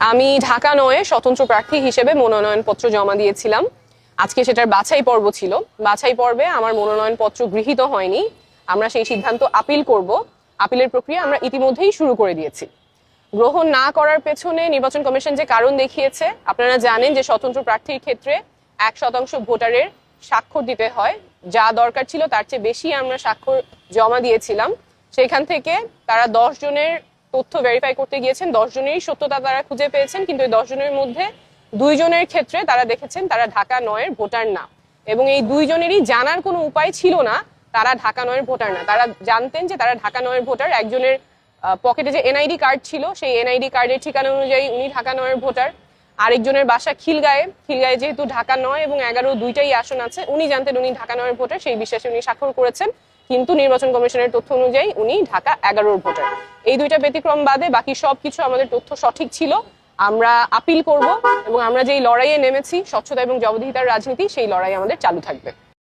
আমি ঢাকা নয়ে স্বতন্ত্র প্রার্থী হিসেবে মনোনয়নপত্র জমা দিয়েছিলাম। আজকে সেটার বাছাই পর্ব ছিল। বাছাই পর্বে আমার মনোনয়নপত্র গৃহীত হয়নি। আমরা সেই সিদ্ধান্ত আপিল করব। আপিলের প্রক্রিয়া আমরা ইতিমধ্যেই শুরু করে দিয়েছি। গ্রহণ না করার পেছনে নির্বাচন কমিশন যে কারণ দেখিয়েছে, আপনারা জানেন যে স্বতন্ত্র প্রার্থীর ক্ষেত্রে এক শতাংশ ভোটারের স্বাক্ষর দিতে হয়। যা দরকার ছিল তার চেয়ে বেশি আমরা স্বাক্ষর জমা দিয়েছিলাম। সেখান থেকে তারা দশ জনের তথ্য ভেরিফাই করতে গিয়েছেন। দশ জনেরই সত্যতা তারা খুঁজে পেয়েছেন, কিন্তু এই দশ জনের মধ্যে দুইজনের ক্ষেত্রে তারা দেখেছেন তারা ঢাকা নয়ের ভোটার না। এবং এই দুইজনেরই জানার কোনো উপায় ছিল না, তারা ঢাকা নয়ের ভোটার না। তারা জানতেন যে তারা ঢাকা নয়ের ভোটার। একজনের পকেটে যে এনআইডি কার্ড ছিল, সেই এনআইডি কার্ডের ঠিকানা অনুযায়ী উনি ঢাকা নয়ের ভোটার। আরেকজনের বাসা খিলগায়ে। খিলগায়ে যেহেতু ঢাকা নয় এবং এগারো দুইটাই আসন আছে, উনি জানতেন উনি ঢাকা নয়ের ভোটার, সেই বিশ্বাসে উনি স্বাক্ষর করেছেন। কিন্তু নির্বাচন কমিশনের তথ্য অনুযায়ী উনি ঢাকা এগারোর ভোটার এই দুইটা ব্যতিক্রম বাদে বাকি সবকিছু আমাদের তথ্য সঠিক ছিল। আমরা আপিল করব এবং আমরা যেই লড়াইয়ে নেমেছি, স্বচ্ছতা এবং জবাবদিহিতার রাজনীতি, সেই লড়াই আমাদের চালু থাকবে।